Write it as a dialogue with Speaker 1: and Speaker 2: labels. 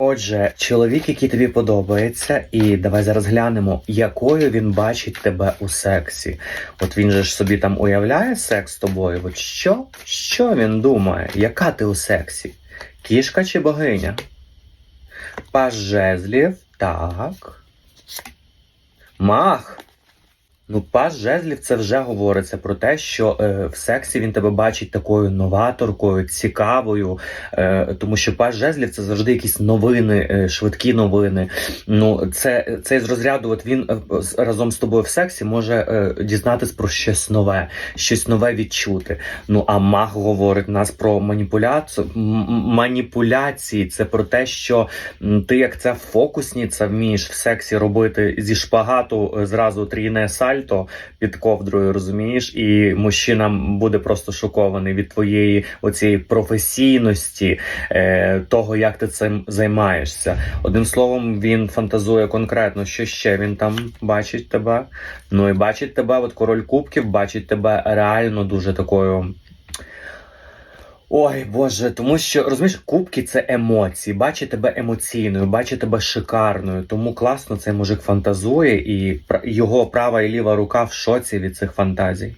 Speaker 1: Отже, чоловік, який тобі подобається, і давай зараз глянемо, якою він бачить тебе у сексі. От він же ж собі там уявляє секс з тобою. От що? Що він думає? Яка ти у сексі? Кішка чи богиня? Паж жезлів, так. Мах. Ну, паж жезлів це вже говориться про те, що е, в сексі він тебе бачить такою новаторкою, цікавою, е, тому що паж жезлів це завжди якісь новини, е, швидкі новини. Ну, це, це з розряду, от він е, разом з тобою в сексі може е, дізнатись про щось нове, щось нове відчути. Ну, а маг говорить нас про маніпуляцію. Маніпуляції це про те, що ти як це фокусниця вмієш в сексі робити зі шпагату е, зразу трійне сальто під ковдрою, розумієш, і мужчина буде просто шокований від твоєї оцієї професійності, е, того, як ти цим займаєшся. Одним словом, він фантазує конкретно, що ще він там бачить тебе. Ну і бачить тебе, от король кубків, бачить тебе реально дуже такою. Ой, Боже, тому що розумієш, кубки це емоції. Бачи тебе емоційною, бачить тебе шикарною. Тому класно цей мужик фантазує, і його права і ліва рука в шоці від цих фантазій.